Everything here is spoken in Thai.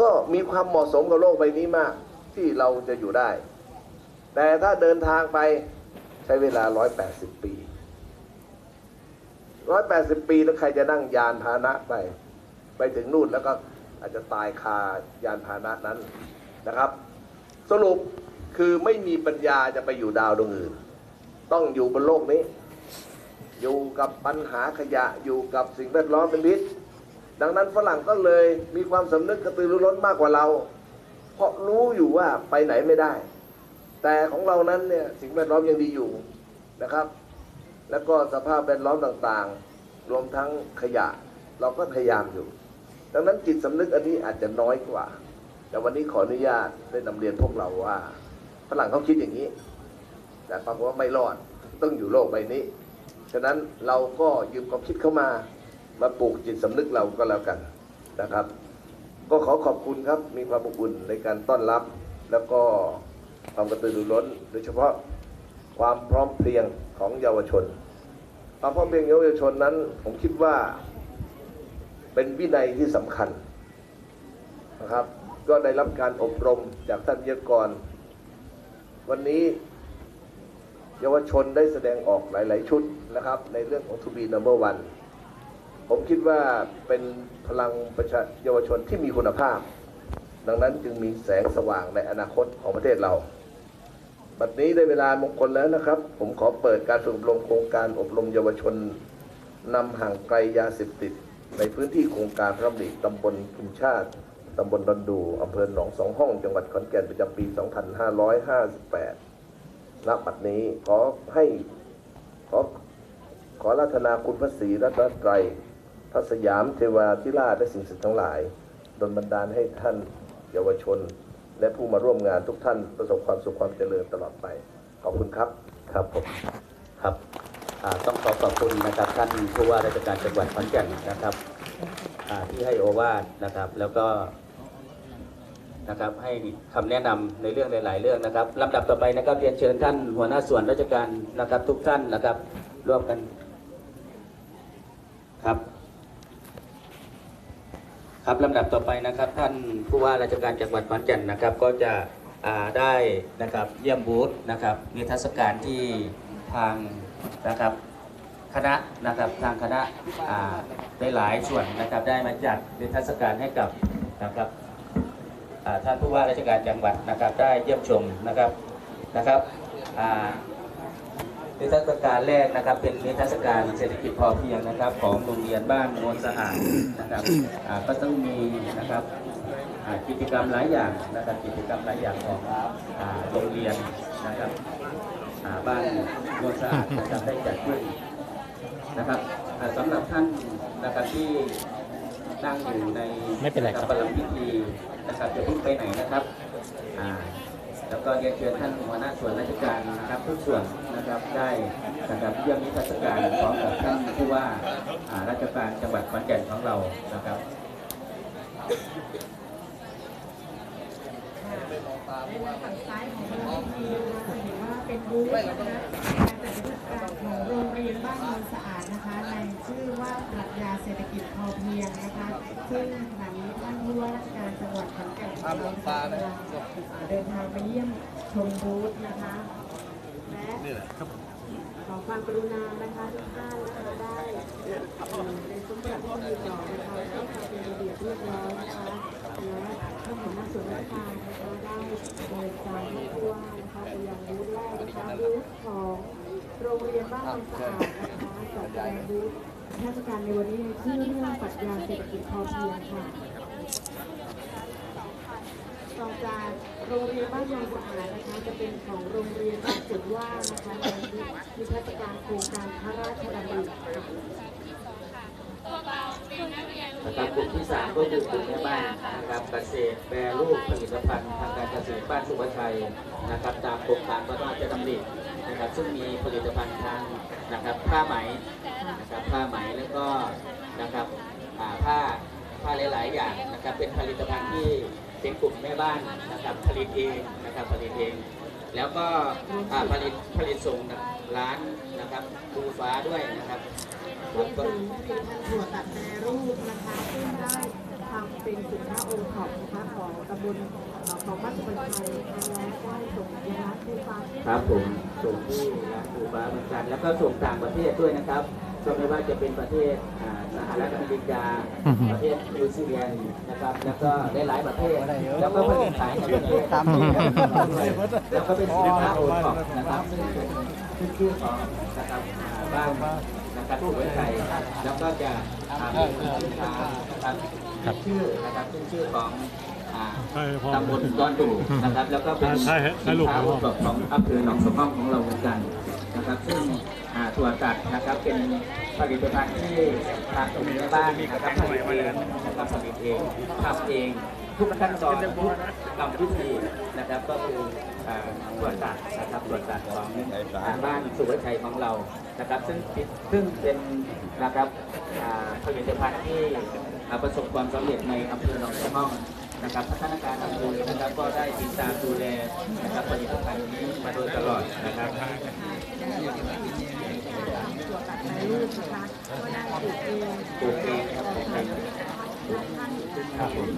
ก็มีความเหมาะสมกับโลกใบนี้มากที่เราจะอยู่ได้ แต่ถ้าเดินทางไปใช้เวลา 180 ปี 180 ปีแล้วใครจะนั่งยานพาหนะไป ไปถึงนู่นแล้วก็อาจจะตายคายานพาหนะนั้นนะครับ สรุปคือไม่มีปัญญาจะไปอยู่ดาวดวงอื่น ต้องอยู่บนโลกนี้ อยู่กับปัญหาขยะอยู่กับสิ่งแวดล้อมเป็นพิษ ดังนั้นฝรั่งก็เลยมีความสำนึกกระตือรือร้นมากกว่าเรา เพราะรู้อยู่ว่าไปไหนไม่ได้ แต่ของเรานั้นเนี่ยสิ่งแวดล้อมยังดีอยู่นะครับ แล้วก็สภาพแวดล้อมต่างๆ รวมทั้งขยะ เราก็พยายามอยู่ ดังนั้นจิตสำนึกอันนี้อาจจะน้อยกว่า แต่วันนี้ขออนุญาตได้นำเรียนพวกเราว่าฝรั่งเขาคิดอย่างนี้ แต่ปรากฏว่าไม่รอดต้องอยู่โลกใบนี้ ฉะนั้นเราก็ยืมความคิดเข้ามา มาปลูกจิตสำนึกเราก็แล้วกันนะครับ ก็ขอขอบคุณครับมีความอบอุ่นในการต้อนรับ แล้วก็ความกระตือรือร้น โดยเฉพาะความพร้อมเพรียงของเยาวชนความพร้อมเพรียงเยาวชนนั้น ผมคิดว่าเป็นวินัยที่สำคัญนะครับ ก็ได้รับการอบรมจากท่านวิยกร วันนี้เยาวชนได้แสดงออกหลาย ๆ ชุดนะครับ ในเรื่องของทูบีนัมเบอร์วัน ผมคิดว่าเป็นพลังประชาเยาวชนที่มีคุณภาพ ดังนั้นจึงมีแสงสว่างในอนาคตของประเทศเรา บัดนี้ได้เวลามงคลแล้วนะครับ ผมขอเปิดการฝึกอบรมโครงการอบรมเยาวชนนำห่างไกลยาเสพติด ในพื้นที่โครงการพระราชดำริตำบลคุนชาติตำบลดอนดูอำเภอหนองสองห้อง จังหวัดขอนแก่นประจำปี 2558ณบัดนี้ขอให้ขอขอรัตนาคุณพระศรีรัตนตรัย พระสยามเทวาธิราชและสิ่งศักดิ์สิทธิ์ทั้งหลายดลบันดาลให้ท่านเยาวชน และผู้มาร่วมงานทุกท่านประสบความสุขความเจริญตลอดไป ขอบคุณครับครับผมครับอ่าต้องขอขอบคุณนะครับท่านผู้ว่าราชการจังหวัดขอนแก่นนะครับอ่าที่ให้โอวาทนะครับ แล้วก็นะครับให้คำแนะนำในเรื่องหลาย ๆ เรื่องนะครับลำดับต่อไปนะครับเรียนเชิญท่านหัวหน้าส่วนราชการนะครับทุกท่านนะครับร่วมกันครับ ครับลำดับต่อไปนะครับท่านผู้ว่าราชการจังหวัดขอนแก่นนะครับ ก็จะได้นะครับเยี่ยมบูธนะครับนิทรรศการที่ทางนะครับคณะนะครับทางคณะได้หลายส่วนนะครับได้มาจัดนิทรรศการให้กับนะครับท่านผู้ว่าราชการจังหวัดนะครับได้เยี่ยมชมนะครับนะครับ นิทรรศการแรกนะครับ เป็นนิทรรศการเศรษฐกิจพอเพียงนะครับ ของโรงเรียนบ้านโนนสะอาดนะครับอ่าก็ต้องมีนะครับอ่ากิจกรรมหลายอย่างนะครับกิจกรรมหลายอย่างของอ่าโรงเรียนนะครับอ่าบ้านโนนสะอาดนะครับได้จัดขึ้นนะครับอ่าสำหรับท่านนะครับที่นั่งอยู่ในไม่เป็นไรครับประลัมพิธีนะครับจะเพิ่งไปไหนนะครับอ่า แล้วก็เรียนเชิญท่านหัวหน้าส่วนราชการนะครับทุกส่วนนะครับได้นะครับเยี่ยมนิทรรศการพร้อมกับท่านผู้ว่าราชการจังหวัดขอนแก่นของเรานะครับฝั่งซ้ายของเรามีนะคะเห็นว่าเป็นบูธนะคะการจัดนิทรรศการของโรงเรียนบ้านโนนสะอาดนะคะในชื่อว่าปรัชญาเศรษฐกิจพอเพียงนะคะซึ่งขณะนี้ท่าน ขอนแก่นของเรากำลังเดินทางไปเยี่ยมชมบูธนะคะและขอความกรุณานะคะทุกท่านนะคะได้เอ่อเป็นซุ้มประดับที่มีดอกนะคะให้ทำเป็นระเบียบเรียบร้อยนะคะและท่านหัวหน้าส่วนราชการนะคะได้บริการให้ผู้ว่านะคะไปยังบูธแรกนะคะบูธของโรงเรียนบ้านโนนสะอาดนะคะจัดแสดงบูธเทศกาลในวันนี้ในชื่อเรื่องปรัชญาเศรษฐกิจพอเพียงค่ะ ต่อจากโรงเรียนบ้านยางสะอาดนะคะ จะเป็นของโรงเรียนบ้านจุดว่างนะคะในนิทรรศการโครงการพระราชดำริค่ะนะครับกลุ่มที่สามก็คือกลุ่มแม่บ้านนะครับเกษตรแปรรูปผลิตภัณฑ์ทางการเกษตรบ้านสุภชัยนะครับ ตามโครงการพระราชดำรินะครับ ซึ่งมีผลิตภัณฑ์ทางนะครับผ้าไหมนะครับผ้าไหมแล้วก็นะครับผ้าผ้าหลาย ๆ อย่างนะครับเป็นผลิตภัณฑ์ที่ เป็นกลุ่มแม่บ้านนะครับผลิตเองนะครับผลิตเอง แล้วก็ผลิตผลิตส่งร้านนะครับดูฟ้าด้วยนะครับรวมถึงผลิตภัณฑ์ถั่วตัดแปรรูปนะคะซึ่งได้ทำเป็นสินค้าโอท็อปนะคะภตำบลของบ้านสุพรรณชัยแล้วก็ส่งยาไฟฟ้าครับผมส่งที่ร้านปูฟ้าเหมือนกันแล้วก็ส่งต่างประเทศด้วยนะครับ ก็ไม่ว่าจะเป็นประเทศอ่าสหรัฐอเมริกา ประเทศนิวซีแลนด์นะครับ แล้วก็ได้หลายประเทศ แล้วก็ผลิตขายในประเทศแล้วก็เป็นสินค้าโอท็อปนะครับซึ่งเป็นขึ้นชื่อของนะครับอ่าบ้านนะครับผู้บริไทยแล้วก็จะอ่าเป็นสินค้านะครับขึ้นชื่อนะครับขึ้นชื่อของอ่าใช่พ่อตำบลดอนดูนะครับ แล้วก็เป็นใช่ใช่ลูกสินค้าครับโอท็อปของอำเภอหนองสมห้องของเราเหมือนกัน นะครับซึ่งอ่าถั่วตัดนะครับเป็นผลิตภัณฑ์ที่ทางตรงนี้บ้านนะครับผลิตเองนะครับผลิตเองทำเองทุกขั้นตอนทุกกรรมวิธีนะครับก็คืออ่าถั่วตัดนะครับถั่วตัดของทางบ้านสุวชัยของเรานะครับซึ่งซึ่งเป็นนะครับผลิตภัณฑ์ที่ประสบความสำเร็จในอำเภอหนองสมห้อง นะครับสถานาการอำเภอนะครับก็ได้ติดตามดูแลนะครับผลิตภัณฑ์นี้มาโดยตลอดนะครับในรูปนะคะก็ได้ปลูกเองปลูกเองครับปลูกเองท่านครับผม